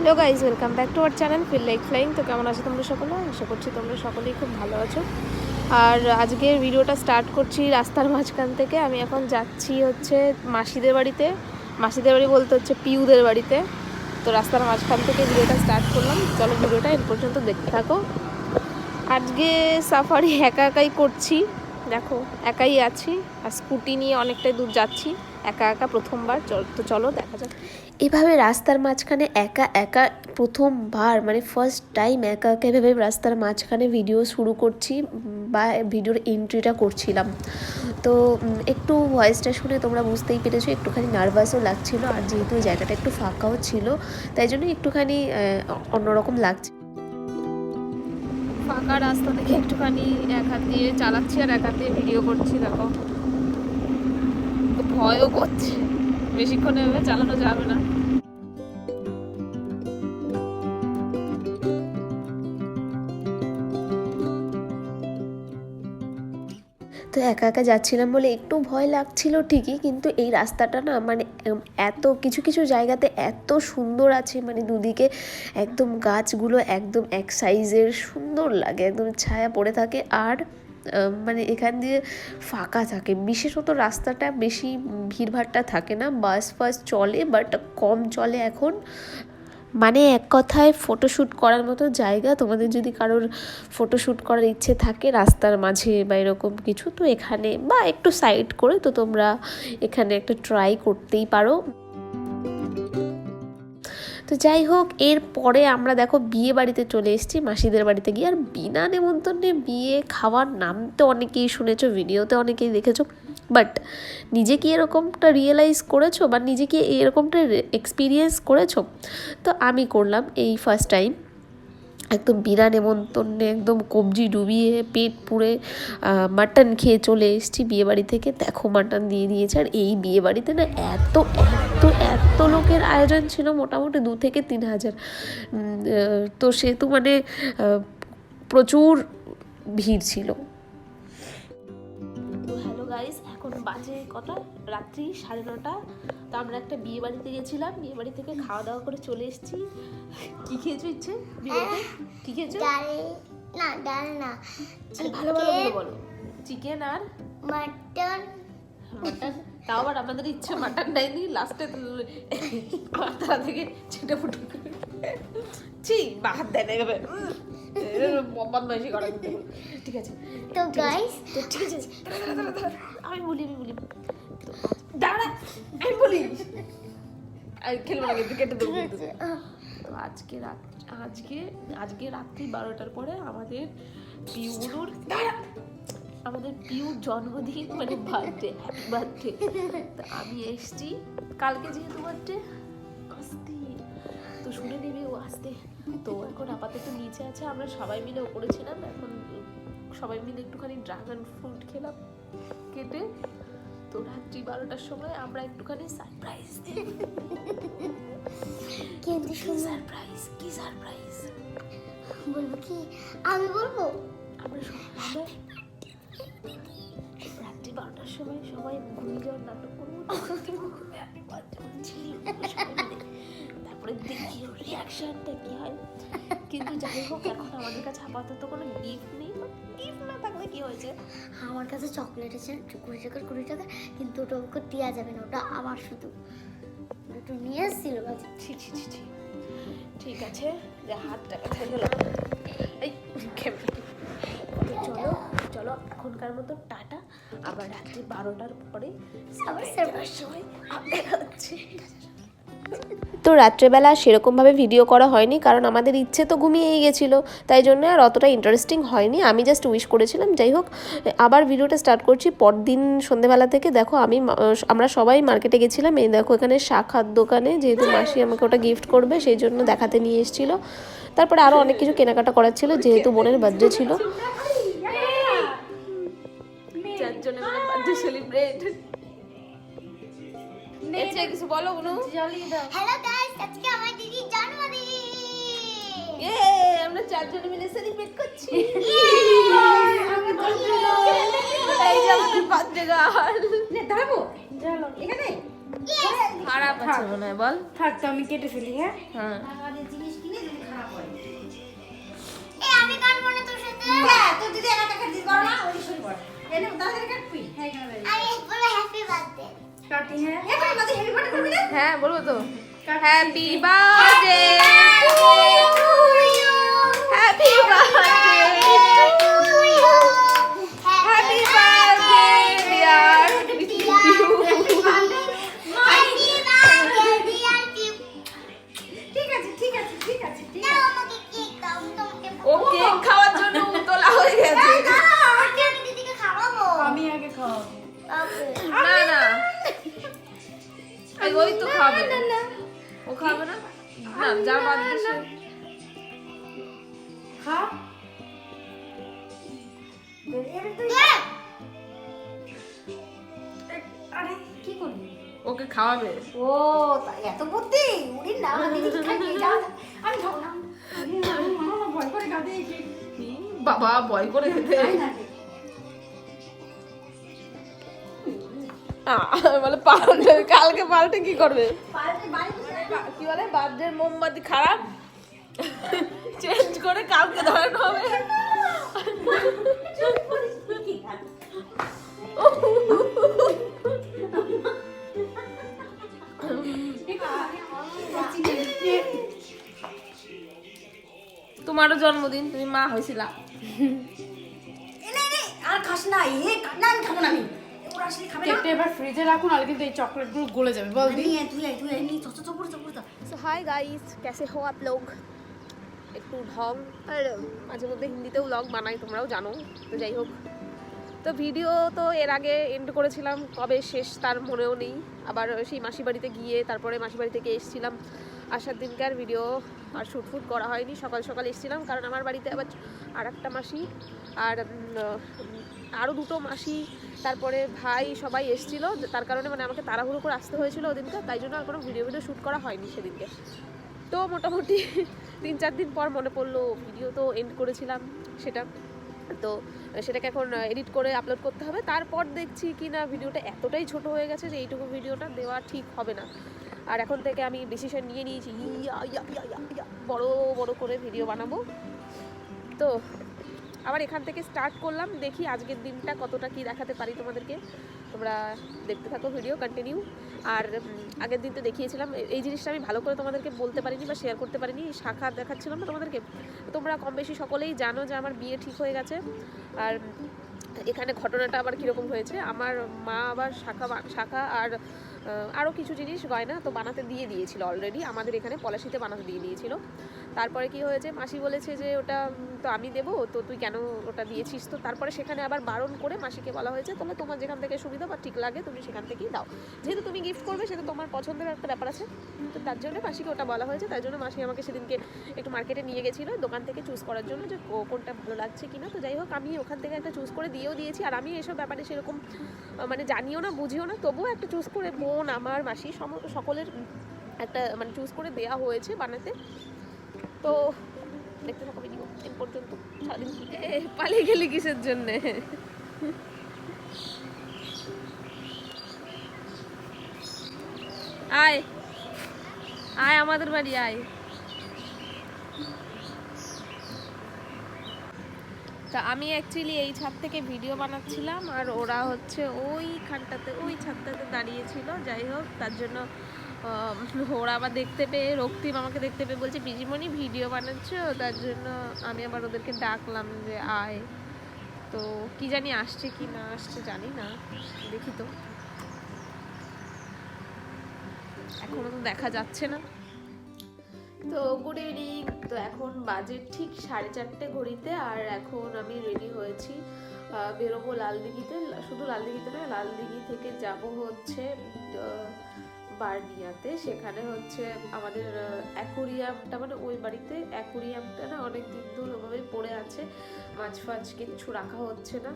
Hello guys welcome back to our channel feel like flying তো কেমন আছো তোমরা সকলে? আশা করছি তোমরা সকলেই খুব ভালো আছো। আর আজকের ভিডিওটা স্টার্ট করছি রাস্তার মাঝখান থেকে। আমি এখন যাচ্ছি হচ্ছে মাসিদের বাড়িতে। মাসিদের বাড়ি বলতে হচ্ছে পিউদের বাড়িতে। তো রাস্তার মাঝখান থেকে ভিডিওটা স্টার্ট করলাম। চলো ভিডিওটা এর পর্যন্ত দেখতে থাকো। আজকে সাফারি একা একাই করছি। দেখো, একাই আছি। আর স্কুটি নিয়ে অনেকটাই দূর যাচ্ছি। একা একা প্রথমবার তো চলো দেখা যাক। এভাবে রাস্তার মাঝখানে একা একা প্রথমবার মানে ফার্স্ট টাইম একা একা এভাবে রাস্তার মাঝখানে ভিডিও শুরু করছি বা ভিডিওর এন্ট্রিটা করছিলাম। তো একটু ভয়েসটা শুনে তোমরা বুঝতেই পেরেছ একটুখানি নার্ভাসও লাগছিল আর যেহেতু জায়গাটা একটু ফাঁকাও ছিল তাই জন্য একটুখানি অন্যরকম লাগছে। ফাঁকা রাস্তা থেকে একটুখানি এক হাত দিয়ে চালাচ্ছি আর এক হাত দিয়ে ভিডিও করছি দেখো। ভয়ও করছে। বেশিক্ষণ এভাবে চালানো যাবে না। তো একা একা যাচ্ছিলাম বলে একটু ভয় লাগছিল ঠিকই, কিন্তু এই রাস্তাটা না মানে এত কিছু কিছু জায়গাতে এত সুন্দর আছে মানে দুদিকে একদম গাছগুলো একদম এক সাইজের সুন্দর লাগে, একদম ছায়া পড়ে থাকে। আর মানে এখান দিয়ে ফাঁকা থাকে। বিশেষত রাস্তাটা বেশি ভিড়ভাট্টা থাকে না। বাস ফাস চলে বাট কম চলে এখন। মানে এক কথায় ফটোশ্যুট করার মতো জায়গা। তোমাদের যদি কারোর ফটোশ্যুট করার ইচ্ছে থাকে রাস্তার মাঝে বা এরকম কিছু, তো এখানে বা একটু সাইড করে তো তোমরা এখানে একটা ট্রাই করতেই পারো। তো যাই হোক, এর পরে আমরা দেখো বিয়ে বাড়িতে চলে এসেছি, মাসিদের বাড়িতে গিয়ে। আর বিনা নেমন্তন্নে বিয়ে খাওয়ার নাম তো অনেকেই শুনেছো, ভিডিওতে অনেকেই দেখেছ বাট নিজে কি এরকমটা রিয়েলাইজ করেছ বা নিজে কি এরকমটা এক্সপিরিয়েন্স করেছ? তো আমি করলাম এই ফার্স্ট টাইম একদম বিনা নেমন্তন্নে একদম কবজি ডুবিয়ে পেট পুড়ে মাটন খেয়ে চলে এসেছি বিয়েবাড়ি থেকে। দেখো মাটন দিয়ে দিয়েছে। আর এই বিয়েবাড়িতে না এত এত এত লোকের আয়োজন ছিল, মোটামুটি দু থেকে তিন হাজার। তো সেহেতু মানে প্রচুর ভিড় ছিল। হ্যালো গাইস এখন বাজে কটা? রাত্রি সাড়ে নটা। তো আমরা একটা বিয়ে বাড়িতে গেছিলাম বিয়ে বাড়ি থেকে খাওয়া দাওয়া করে চলে এসেছি। কি খেয়েছো ইচ্ছে? বিয়ে বাড়িতে? কি খেয়েছো? না ডাল না। ভালো ভালো করে বলো। চিকেন আর? মাটন। মাটন? তাও আবার আমাদের ইচ্ছে মাটন নেয়নি লাস্টে মাথা থেকে ছেটে ফুটে ছি বাহাত দেয় না এভাবে বদমাইশি করা। ঠিক আছে। তো গাইস তো ঠিক আছে। আমি বলি আমি বলি। দাঁড়া আমি বলি। আর খেলব না কিন্তু কেটে দেবো তো আজকে রাত আজকে আজকে রাত্রি বারোটার পরে আমাদের পিউর আমাদের পিউর জন্মদিন মানে বার্থডে হ্যাপি বার্থডে আমি এসছি। কালকে যেহেতু বার্থডে তো শুনে নেবে ও আসতে। তো এখন আপাতত নিচে আছে আমরা সবাই মিলে ওপরে ছিলাম এখন সবাই মিলে একটুখানি ড্রাগন ফ্রুট খেলাম কেটে তো রাত্রি বারোটার সময় আমরা একটুখানি সারপ্রাইজ কিন্তু কি শুনো সারপ্রাইজ কি সারপ্রাইজ বলব কি? আমি বলব? আমরা সবাই রাত্রি বারোটার সময় সবাই ঘুমিয়ে যাওয়ার নাটক করব। দেখি ওর রিয়াকশনটা কি হয়? কিন্তু যাই হোক এখন আমাদের কাছে আপাতত কোনো গিফট নেই গিফট না থাকলে কি হয়েছে? আমার কাছে চকলেট আছে কুড়ি টাকার কুড়ি টাকা কিন্তু ওটা ওকে দেওয়া যাবে না ওটা আমার শুধু। একটু নিয়ে এসেছিল ছি ছি ছি ছি। ঠিক আছে যে হাতটা ব্যথা গেল এই চলো। চলো এখনকার মতো টাটা। আবার রাত্রি বারোটার পরে আবার সাড়ে সময় আপনার হচ্ছে তো রাত্রেবেলা সেরকমভাবে ভিডিও করা হয়নি, কারণ আমাদের ইচ্ছে তো ঘুমিয়েই গেছিল, তাই জন্য আর অতটা ইন্টারেস্টিং হয়নি। আমি জাস্ট উইশ করেছিলাম, যাই হোক, আবার ভিডিওটা স্টার্ট করছি পরদিন সন্ধেবেলা থেকে। দেখো, আমি আমরা সবাই মার্কেটে গেছিলাম, এই দেখো, এখানে শাখার দোকানে, যেহেতু মাসি আমাকে ওটা গিফট করবে, সেই জন্য দেখাতে নিয়ে এসেছিল। তারপরে আরও অনেক কিছু কেনাকাটা করার ছিল, যেহেতু বোনের বার্থডে ছিল। চারজনে বার্থডে এসে কিছু বলো কোনো হ্যালো গাইস আজকে আমার দিদির জন্মদিন। এ আমরা চারজনে মিলে সেলিব্রেট করছি। এই যে আমাদের বার্থডে গার্ল। দাঁড়াবো এখানে। খারাপ আছে মনে হয় বল। থাক তো আমি কেটে ফেলি হ্যাঁ? হ্যাঁ। জিনিস কিনে যদি খারাপ হয়। এ আমি কাটবো না তোর সাথে? হ্যাঁ তোর দিদি একা কাট দিতে পারো না ওই শুরু কর এনে তাদের কাটবি। হ্যাঁ আমি বলে হ্যাপি বার্থডে কাটি হ্যাঁ এখন মাঝে হেভি বাটা করবি না হ্যাঁ বলব তো হ্যাপি বার্থডে হ্যাপি বার্থডে না যা বাদ দিছে খা এবার তুই আরে কি করবি? ওকে খাওয়াবে। ও এত বুদ্ধি? উড়ি না। আমি ভয় করে গাদে বাবা ভয় করে খেতে বলে পাল্টে কালকে পাল্টে কি করবে? কি বলে? বার্থডে মোমবাতি খারাপ। চেঞ্জ করে কালকে ধরেন হবে। তোমারও জন্মদিন তুমি মা হয়েছিলা আর খাস না এ না আমি খাব না আমি। কেকটা এবার ফ্রিজে রাখুন আর কিন্তু এই চকলেট চকলেটগুলো গলে যাবে বল দি। তুই তুই তুই আয়, নিয়ে হাই গাইস ক্যাসে হো আপ লোক একটু ঢং আর মাঝে মধ্যে হিন্দিতেও লগ বানাই, তোমরাও জানো, তো যাই হোক। তো ভিডিও তো এর আগে এন্ড করেছিলাম, কবে শেষ তার মনেও নেই। আবার সেই মাসি বাড়িতে গিয়ে তারপরে মাসি বাড়ি থেকে এসেছিলাম। আসার দিনকে আর ভিডিও আর শ্যুট ফুট করা হয়নি, সকাল সকাল এসেছিলাম, কারণ আমার বাড়িতে আবার আর একটা মাসি, আর আরও দুটো মাসি তারপরে ভাই সবাই এসেছিল তার কারণে মানে আমাকে তাড়াহুড়ো করে আসতে হয়েছিল ওদিনকে তাই জন্য আর কোনো ভিডিও ভিডিও শ্যুট করা হয়নি সেদিনকে। তো মোটামুটি তিন চার দিন পর মনে পড়ল ভিডিও তো এন্ড করেছিলাম সেটা। তো সেটাকে এখন এডিট করে আপলোড করতে হবে। তারপর দেখছি কি না ভিডিওটা এতটাই ছোট হয়ে গেছে যে এইটুকু ভিডিওটা দেওয়া ঠিক হবে না। আর এখন থেকে আমি ডিসিশন নিয়ে নিয়েছি ইয়া, ইয়া, ইয়া, ইয়া, বড় বড় করে ভিডিও বানাবো। তো আবার এখান থেকে স্টার্ট করলাম, দেখি আজকের দিনটা কতটা কি দেখাতে পারি তোমাদেরকে। তোমরা দেখতে থাকো ভিডিও কন্টিনিউ আর আগের দিন তো দেখিয়েছিলাম এই জিনিসটা আমি ভালো করে তোমাদেরকে বলতে পারিনি বা শেয়ার করতে পারিনি শাখা দেখাচ্ছিলাম না তোমাদেরকে। তোমরা কম বেশি সকলেই জানো যে আমার বিয়ে ঠিক হয়ে গেছে। আর, এখানে ঘটনাটা আবার কীরকম হয়েছে, আমার মা আবার শাখা শাখা আর আরও কিছু জিনিস গয়না তো বানাতে দিয়ে দিয়েছিল অলরেডি আমাদের এখানে পলাশিতে বানাতে দিয়ে দিয়েছিল। তারপরে কি হয়েছে? মাসি বলেছে যে ওটা তো আমি দেবো, তো তুই কেন ওটা দিয়েছিস? তো তারপরে সেখানে আবার বারণ করে মাসিকে বলা হয়েছে তাহলে তোমার যেখান থেকে সুবিধা বা ঠিক লাগে, তুমি সেখান থেকেই দাও। যেহেতু তুমি গিফট করবে সেটা তোমার পছন্দের একটা ব্যাপার আছে। তো তার জন্য মাসিকে ওটা বলা হয়েছে। তাই জন্য মাসি আমাকে সেদিনকে একটু মার্কেটে নিয়ে গেছিল, দোকান থেকে চুজ করার জন্য যে কোনটা ভালো লাগছে কিনা। তো যাই হোক, আমি ওখান থেকে একটা চুজ করে দিয়েও দিয়েছি। আর আমি এসব ব্যাপারে সেরকম মানে জানিও না, বুঝিও না, তবুও একটা চুজ করে বোন আমার মাসি সকলের একটা মানে চুজ করে দেয়া হয়েছে বানাতে। তো দেখতে থাকো ভিডিও এই পর্যন্ত। সারাদিন পালিয়ে গেলি কিসের জন্যে? আয়। আয় আমাদের বাড়ি, আয়। তা আমি অ্যাকচুয়ালি এই ছাদ থেকে ভিডিও বানাচ্ছিলাম আর ওরা হচ্ছে ওইখানটাতে, ওই ছাদটাতে দাঁড়িয়েছিল। যাই হোক, তার জন্য ওরা আবার দেখতে পেয়ে, রক্তিম আমাকে দেখতে পেয়ে বলছে পিজিমণি ভিডিও বানাচ্ছ? তার জন্য আমি আবার ওদেরকে ডাকলাম যে, আয়। তো কি জানি আসছে কি না আসছে জানি না, দেখি তো। এখনও তো দেখা যাচ্ছে না। তো গুড ইভিনিং তো এখন বাজে ঠিক সাড়ে চারটে ঘড়িতে আর এখন আমি রেডি হয়েছি বেরোবো লালদিঘিতে। শুধু লালদিঘিতে নয়, লালদিঘি থেকে যাব হচ্ছে বার্নিয়াতে। সেখানে হচ্ছে আমাদের অ্যাকোরিয়ামটা মানে ওই বাড়িতে অ্যাকোরিয়ামটা না অনেক দিন ধরে ওভাবে পড়ে আছে। মাছ ফাছ কিচ্ছু রাখা হচ্ছে না।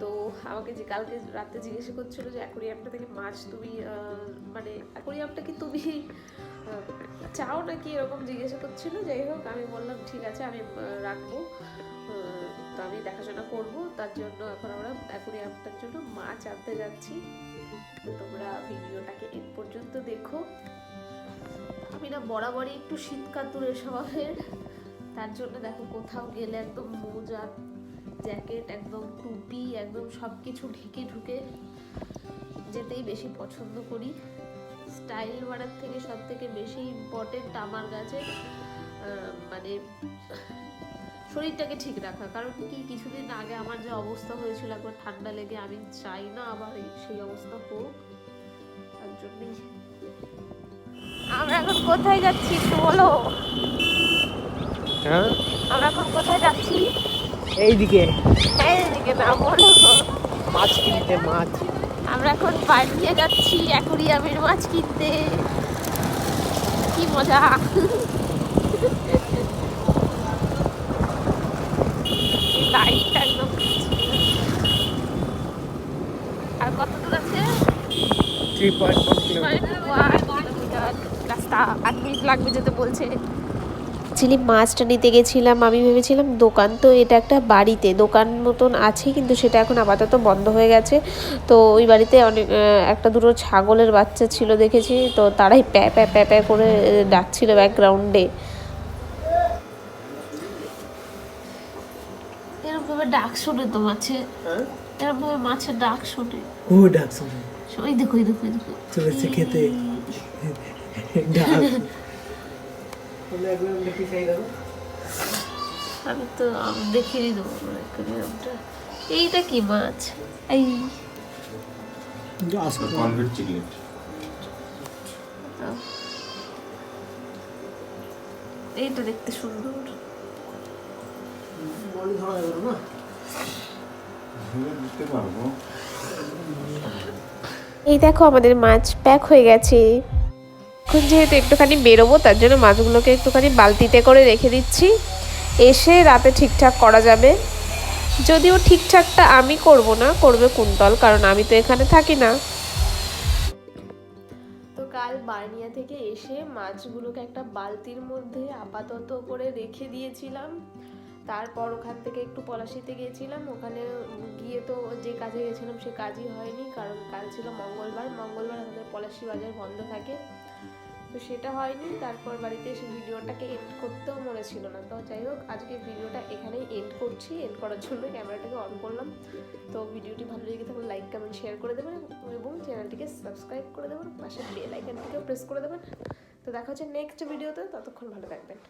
তো আমাকে যে কালকে রাতে জিজ্ঞাসা করছিল যে অ্যাকোরিয়ামটা থেকে মাছ তুমি মানে অ্যাকোরিয়ামটা কি তুমি চাও নাকি এরকম জিজ্ঞাসা করছিল। যাই হোক, আমি বললাম, ঠিক আছে, আমি রাখব। তো আমি দেখাশোনা করব। তার জন্য এখন আমরা অ্যাকোরিয়ামটার জন্য মাছ আনতে যাচ্ছি। তো তোমরা ভিডিওটাকে পর্যন্ত দেখো। আমি না বরাবরই একটু শীত কাতুরের স্বভাবের। তার জন্য দেখো কোথাও গেলে একদম মোজা, জ্যাকেট, একদম টুপি, একদম সব কিছু ঢেকে ঢুকে যেতেই বেশি পছন্দ করি। স্টাইল মারার থেকে সব থেকে বেশি ইম্পর্টেন্ট আমার কাছে মানে শরীরটাকে ঠিক রাখা। কারণ কি, কিছুদিন আগে আমার যে অবস্থা হয়েছিল, একবার ঠান্ডা লেগে আমি চাই না আবার সেই অবস্থা হোক। তার জন্যই আমরা এখন কোথায় যাচ্ছি একটু বলো? হ্যাঁ? আমরা এখন কোথায় যাচ্ছি? এইদিকে। এইদিকে না বলো। মাছ কিনতে মাছ। আমরা এখন বাড়িয়ে যাচ্ছি অ্যাকুরিয়ামের মাছ কিনতে। কি মজা লাইটটা একদম আর কত দূর আছে three point four kilometre kilometre রাস্তা আট মিনিট লাগবে যেতে বলছে। চিলি মাছটা নিতে গেছিলাম আমি ভেবেছিলাম দোকান তো এটা একটা বাড়িতে দোকান মতন আছে কিন্তু সেটা এখন আপাতত বন্ধ হয়ে গেছে। তো ওই বাড়িতে অনেক একটা দুটো ছাগলের বাচ্চা ছিল দেখেছি তো তারাই প্যা প্যা প্যা প্যা করে ডাকছিল ব্যাকগ্রাউন্ডে এরকমভাবে ডাক শোনে তো মাছে। এরকমভাবে মাছের ডাক শোনে। ও ডাক শুনে। ওই দেখো ওই দেখো দেখো। চলেছে খেতে। দাও আমি তো আম- দেখিয়ে দেবো অ্যাকুরিয়ামটা এইটা কি মাছ? এই। কনভেট চিকলেট এইটা দেখতে সুন্দর। বলি ধরা যাবে না? দিতে পারব। এই দেখো আমাদের মাছ প্যাক হয়ে গেছে। এখন যেহেতু একটুখানি বেরোবো, তার জন্য মাছগুলোকে একটুখানি বালতিতে করে রেখে দিচ্ছি। এসে রাতে ঠিকঠাক করা যাবে। যদিও ঠিকঠাকটা আমি করব না, করবে কুন্তল, কারণ আমি তো এখানে থাকি না। তো কাল বার্নিয়া থেকে এসে মাছগুলোকে একটা বালতির মধ্যে আপাতত করে রেখে দিয়েছিলাম। তারপর ওখান থেকে একটু পলাশিতে গিয়েছিলাম, ওখানে গিয়ে তো যে কাজে গেছিলাম সে কাজই হয়নি, কারণ কাল ছিল মঙ্গলবার মঙ্গলবার আমাদের পলাশি বাজার বন্ধ থাকে। তো সেটা হয়নি, তারপর বাড়িতে এসে ভিডিওটাকে এন্ড করতেও মনে ছিল না। তো যাই হোক, আজকে ভিডিওটা এখানেই এন্ড করছি এন্ড করার জন্য ক্যামেরাটাকে অন করলাম। তো ভিডিওটি ভালো লেগে থাকলে লাইক কমেন্ট শেয়ার করে দেবেন এবং চ্যানেলটিকে সাবস্ক্রাইব করে দেবেন, পাশে বেল আইকনটিকেও প্রেস করে দেবেন। তো দেখা হচ্ছে নেক্সট ভিডিওতে ততক্ষণ ভালো থাকবেন।